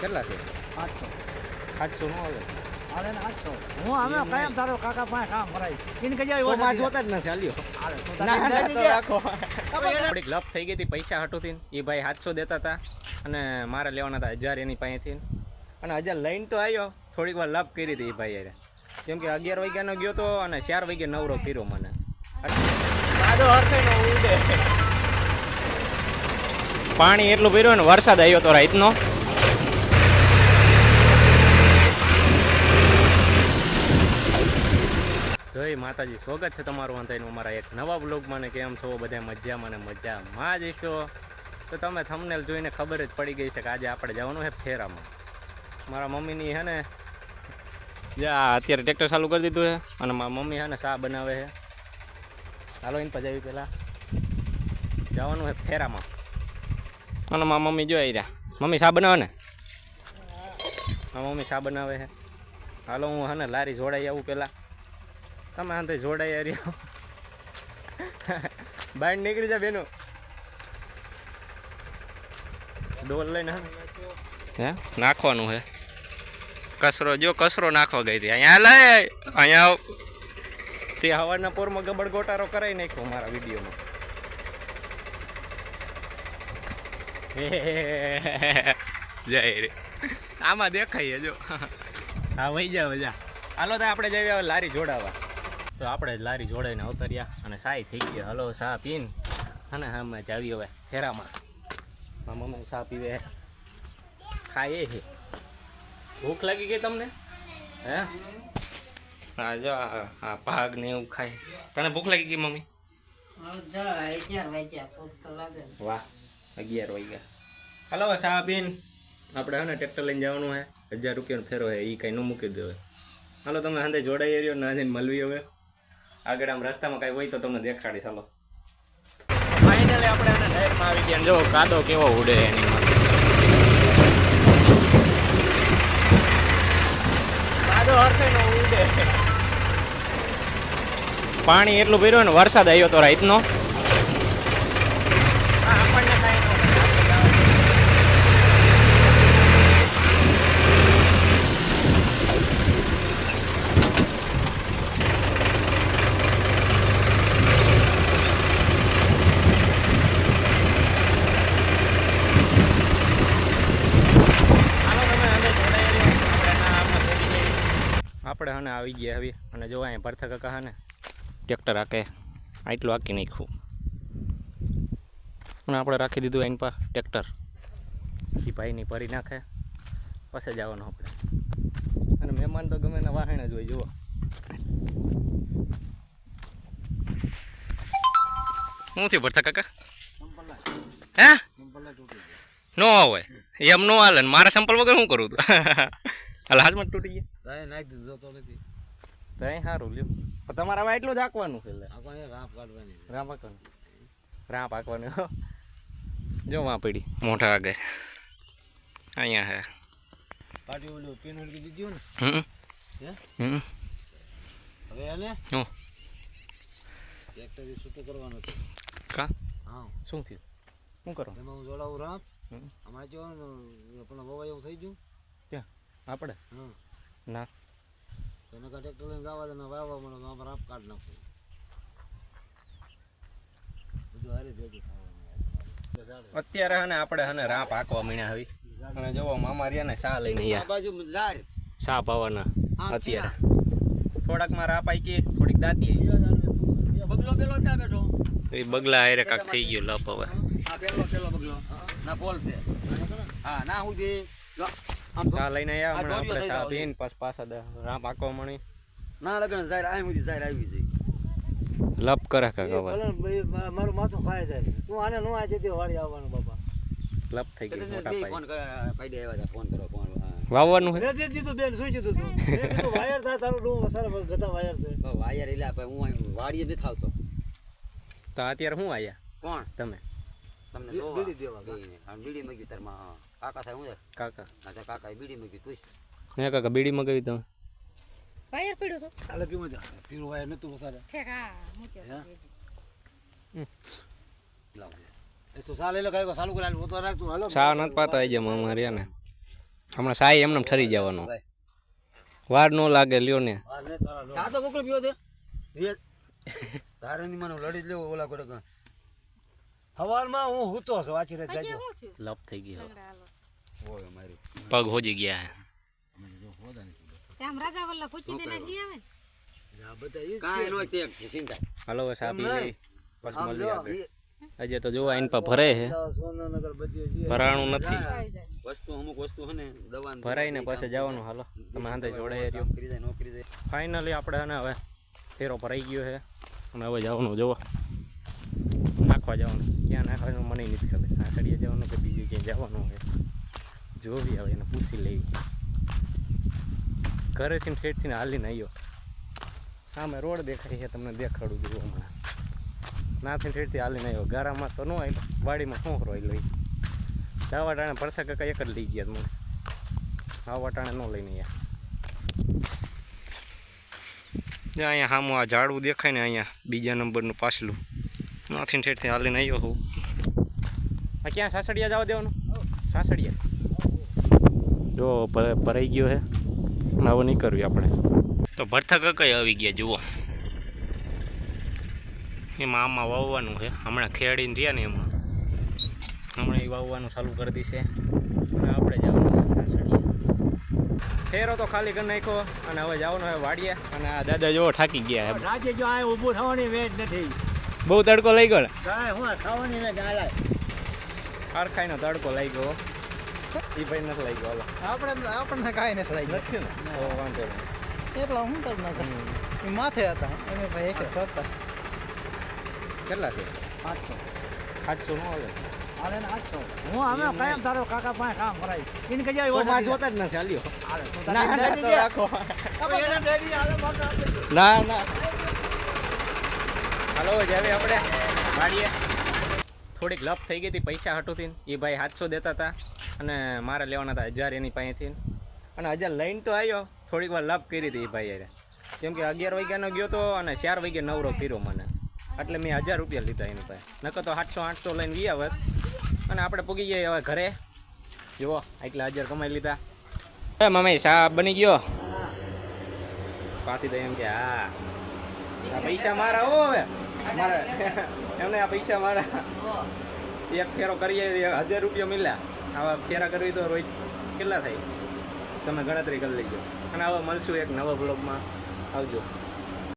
કેટલા છે? આઠસો. સાતસો નો આવે. હાલે ને આઠસો. હું અમે કાયમ તારો કાકા પાસે કામ કરાય કઈ મારે. જોતા જ નથી હાલ્યો. થોડીક લપ થઈ ગઈ હતી પૈસા હટુથી એ ભાઈ સાતસો દેતા હતા અને મારે લેવાના હતા હજાર એની પાસેથી. અને હજાર લઈને તો આવ્યો. થોડીક વાર લપ કરી હતી એ ભાઈ યારે કેમ કે અગિયાર વાગ્યાનો ગયો તો અને ચાર વાગ્યે નવરો કર્યો મને. પાણી એટલું ભર્યું ને વરસાદ આવ્યો તો રાતનો. જય માતાજી. સ્વાગત છે તમારું અંતનું અમારા એક નવા બ્લોગમાં ને કેમ છો? બધા મજામાં ને મજામાં જ જઈશો તો તમે થમનેલ જોઈને ખબર જ પડી ગઈ છે કે આજે આપણે જવાનું છે ફેરામાં. મારા મમ્મીની હે ને જા અત્યારે ટ્રેક્ટર ચાલુ કરી દીધું છે અને મારા મમ્મી હે ને શા બનાવે છે. હાલો એને પજાવી પહેલાં જવાનું છે ફેરામાં. અને મારા મમ્મી જો આવી રહ્યા મમ્મી શા બનાવે ને? મારા મમ્મી શા બનાવે છે. હાલો હું હે ને લારી જોડાઈ આવું પહેલાં. તમે આંતે જોડાઈ રહ્યો. બહાર નીકળી જા બેનો. ડોલ લઈને હે. નાખવાનું હે. કચરો જો કચરો નાખવા ગઈ હતી. અહીંયા લઈ અહીંયા આવ. તે હવાના પોરમાં ગબડ ગોટારો કરાવી નાખ્યો મારા વિડીયોમાં. જય રે. આમાં દેખાય જો. હા વહી જાવ જા. હાલો તો આપણે જઈએ લારી જોડાવા. તો આપણે લારી જોડાઈને અવતર્યા અને સાય થઈ ગયા હલો સા પીન? અને હા મેં જાવી હવે ફેરામાં. મારા મમ્મી સા પીવે. ખાઈએ છે. ભૂખ લાગી ગઈ તમને? હે? હા જો આ ભાગ ને એવું ખાય. તને ભૂખ લાગી ગઈ મમ્મી? વાહ અગિયાર વાગ્યા. હલો સા પીન? આપણે હવે ટ્રેક્ટર લઈને જવાનું હે. હજાર રૂપિયાનો ફેરો હે એ કંઈ ન મૂકી દેવે હાલો તમે હાંધે જોડાઈ રહ્યો ના જઈને મળવી હવે. આગળ આમ રસ્તામાં કાંઈ હોય તો તમને દેખાડી ચાલો. ફાઇનલી આપણે આને નહેરમાં આવી ગયા જો કાદો કેવો ઉડે એની. કાદો હરખે નો ઉડે. પાણી એટલું ભર્યું ને વરસાદ આવ્યો તો રાતનો આપણને કાંઈ ન થાય. હાલો તમે હવે જોડાઈ રહ્યો. આપણે હને આવી ગયા હવે. અને જો અહીંયા ભરથા કાકા હે ને ટ્રેક્ટર હાકે આટલું હાકી નાખ્યું. અને આપણે રાખી દીધું એની પા ટ્રેક્ટર. એ ભાઈની ભરી નાખે પછી જવાનું આપણે. અને મહેમાન તો ગમે ને વાહણ જ હોય જુઓ. શું છે ભરથા કાકા? હે? નો હોય એમ નો હાલે મારા સંપલ વગર શું કરું તું? હાથમાં તૂટી ગયા. તાય નાખી દીધો તો નથી. તાય સારું લ્યો. પણ તમારે હવે એટલું જ આંકવાનું છે આપણે રાપ કાઢવાની રાપ હાંકવાનું. રાપ આંકવાનું. જો વાં પડી. મોટા આગળ. અહીંયા હે. પાટી ઓલું પીન ઓળખી દીધું ને? હમ. હે? હમ. હવે એને હું ટ્રેક્ટર છૂટું કરવાનું છે. કા? હા. શું થયું? શું કરો? એમાં હું જોડાવું રાપ અમારે જો પણ વવાય એવું થઈ ગયું. ક્યાં? આપણે ના. તને કાં ટ્રેક્ટર લઈને જવા દે વાવવા મને આમાં રાપ કાઢ નાખું. બધું હારે ભેગું થવાનું. અત્યારે હને આપણે હને રાપ હાંકવા મીણ્યા હવે અને જોવો મામા રહ્યા ને સા લઈને આ બાજુ ઝાડ સા પાવાના અત્યારે? થોડાકમાં રાપ આઈ થોડીક દાતી. બગલો પેલો ત્યાં બેઠો. એ બગલા હારે કાક થઈ ગયો લપ હવે. આ પેલો પેલો બગલો. ના પોલ છે. હા ના હું દે સા લઈને આવ્યા હમણાં આપણે જાવ. પીને પાછ પાછા રાપ હાંકવા મળી. ના લગન જાહેર આવી મુજી જાહેર આવી જાય લપ કરે કાક ખબર મારું માથું ખાય જાય તું આને નો આજે તે વાળી આવવાનું બાપા. લપ થઈ ગઈ મોટા ભાઈ. ફોન કર ફાઈડે આવ્યા હતા ફોન કરો ફોન વાવવાનું હે મેં દીધું બેન સુઈ જતું તું? મેં કીધું વાયર થાય તારું ડું સારા ગતા વાયર છે. વાયર એટલે હું વાડીએ નથી આવતો. તો અત્યારે શું આયા? કોણ? તમે? તમને બીડી દેવા બેયને. અને બીડી મગી તારમાં કાકા થાય હું કાકા. તો કાકાએ બીડી મગી પૂછ હે કાકા બીડી મગાવી તમે? વાયર પીડું તો? આલે પીવું જા. પીરું વાયર નતું વસારે. ઠેક હા મૂક્યો. લાવ એ તો સાલે લે કાંઈ ચાલુ કરાયેલું તો રાખતું હાલો. ચા નથી પાતા આવી જાય મામા ને. હમણાં સાઈ એમને ઠરી જવાનું. ભાઈ. વાર નો લાગે લ્યો ને. ચા તો કોકડો પીવો તે તારે ની મને લડી જ લેવો ઓલા કોડે કાં. હવારમાં હું હૂતો છું વાંચી શું થયું લપ થઈ ગયો. ઓય મારી. પગ હોજી ગયા. આમ રાજા વલ્લા પૂછી દે નાખી આવે ને. આ બધા ઈ જ કાંઈ ચિંતા. હાલો હવે સાપી એમ લઈ. પછી આમ મળીએ જો, આપણે ઈ હજી તો જોવા એન પર ભરે છે. ભરાણું નથી. વસ્તુ અમુક વસ્તુ હે ને દવા ભરાઈને પછી જવાનું હાલો. તમે હાંધે જાય નોકરી જાય ફાઇનલી આપણે અને હવે ફેરો ભરાઈ ગયો છે અને હવે જવાનું જોવો. નાખવા જવાનું. ક્યાં નાખવાનું મને નથી ખબર. સાસડીએ જવાનું કે બીજું ક્યાંય જવાનું હોય? જોવી હવે એને પૂછી લેવી ઘરેથી ઠેઠથી હાલીને આવ્યો સામે રોડ દેખાય છે તમને દેખાડું જોવું હમણાં. નાથી ઠેઠથી હાલીને આવ્યો ગારામાં તો ન આવ્યો વાડીમાં શું રોઈ લઈ? દાવા ટાણે ભરસા કાકા એક જ લઈ ગયા મને. આવા ટાણે ન લઈને ગયા અહીંયા સામું આ ઝાડવું દેખાય ને અહીંયા બીજા નંબરનું પાછલું. નાથી ઠેઠથી હાલીને આવ્યો હું આ ક્યાં સાસડિયા જવા દેવાનું? સાસડિયા. જો ભરાઈ ગયો છે અને હવે નહીં કરવી આપણે. તો ભરથા કઈ આવી ગયા જુઓ. એમાં આમાં વાવવાનું છે. હમણાં ખેડીને રહ્યા ને એમાં. હમણાં એ વાવવાનું ચાલુ કરી દીશે અને આપણે જવાનું સાસડિયા. ફેરો તો ખાલી કરી નાખ્યો અને હવે જવાનું હવે વાડીએ. અને આ દાદા જોવો થાકી ગયા છે રાજે જો આ ઊભું થવાની વેટ નથી. બહુ તડકો લઈ ગયો કાંઈ હું ખાવાની ને તડકો લઈ ગયો. એ ભાઈ નથી લઈ ગયો આપણે આપણને કાંઈ નથી લાગ્યું નથી ને? વાંધો નહીં. એટલા હું તો ના માથે હતા. અમે ભાઈ એક કરતા કેટલા છે? પાંચસો. સાતસો નો હાલે ને આઠસો. હું અમે કાયમ તારો કાકા પાસે કામ કરાય એને કે જાય તો ઓછા મારે દીધા. જોતા જ નથી હાલ્યો. ના ના દઈ તો દે. રાખો. હવે એને દઈ દે, હાલે, બાકી આપી દે. ના ના. હાલો જાવે આપણે. વાડીએ. થોડીક લપ થઈ ગઈ હતી પૈસા હટુથી એ ભાઈ સાતસો દેતા હતા અને મારે લેવાના હતા હજાર એની પાસેથી અને હજાર લઈને તો આવ્યો થોડીક વાર લપ કરી હતી એ ભાઈ કેમ કે અગિયાર વાગ્યાનો ગયો તો અને ચાર વાગે નવરો કર્યો મને. એટલે મેં હજાર રૂપિયા લીધા એની પાસે. નકર તો સાતસો, આઠસો લઈને ગયા હોત. અને આપણે પૂગી ગયા હવે ઘરે. જુઓ એટલા હજાર કમાઈ લીધા. મમ્મી સાહેબ બની ગયો? પાછી તો એમ કે, હા. પૈસા મારા હો હવે. મારા એમને આ પૈસા મારા. એક ફેરો કરીએ હજાર રૂપિયા મિલ્યા. આવા ફેરા કરવી તો રોજ કેટલા થાય? તમે ગણતરી કરી લેજો. અને હવે મળશું એક નવા બ્લોગમાં આવજો.